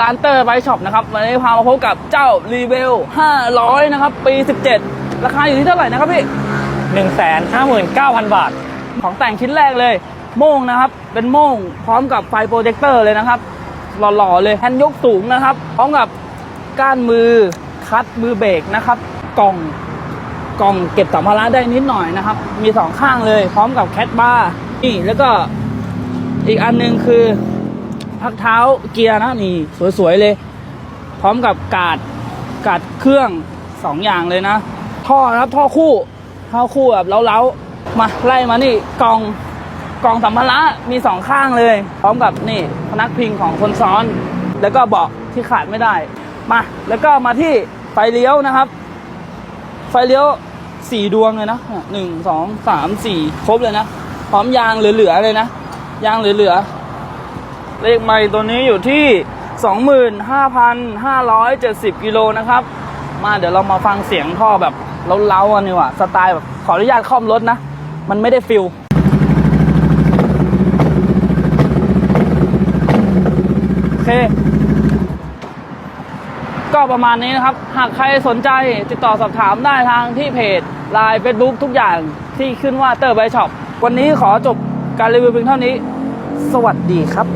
ร้านเตอร์ไบช็อปนะครับวันนี้พามาพบกับเจ้ารีเวล500 นะครับ ปี 17 ราคาอยู่ที่เท่าไหร่นะครับพี่ 159,000 บาท ของแต่งชิ้นแรกเลย โม่งนะครับ เป็นโม่งพร้อมกับไฟโปรเจคเตอร์เลยนะครับ หล่อๆเลยแฮนด์ยกสูงนะครับ พร้อมกับก้านมือคัดมือเบรกนะครับ กล่องกล่องเก็บสัมภาระได้นิดหน่อยนะครับ มีสองข้างเลย พร้อมกับแคทบาร์นี่แล้วก็อีกอันหนึงคือ พักเท้าเกียร์นะนี่สวยๆเลย พร้อมกับกาดกาดเครื่องสองอย่างเลยนะ ท่อนะครับท่อคู่ท่อคู่แบบเล้าๆมาไล่มานี่กล่องกล่องสัมภาระมีสองข้างเลย พร้อมกับนี่พนักพิงของคนซ้อน แล้วก็เบาะที่ขาดไม่ได้ มาแล้วก็มาที่ไฟเลี้ยวนะครับ ไฟเลี้ยวสี่ดวงเลยนะหนึ่งสองสามสี่ครบเลยนะ พร้อมยางเหลือๆเลยนะ ยางเหลือๆ เลขไมล์ตัวนี้อยู่ที่ 25,570 กิโลนะครับ มาเดี๋ยวเรามาฟังเสียงท่อแบบเล้าๆกันดีกว่าสไตล์แบบขออนุญาตคล่อมรถนะ มันไม่ได้ฟิลโอเค ก็ประมาณนี้นะครับ หากใครสนใจติดต่อสอบถามได้ทางที่เพจ Line Facebook ทุกอย่างที่ขึ้นว่าเตอร์ไบช็อปวันนี้ขอจบการรีวิวเพียงเท่านี้ สวัสดีครับ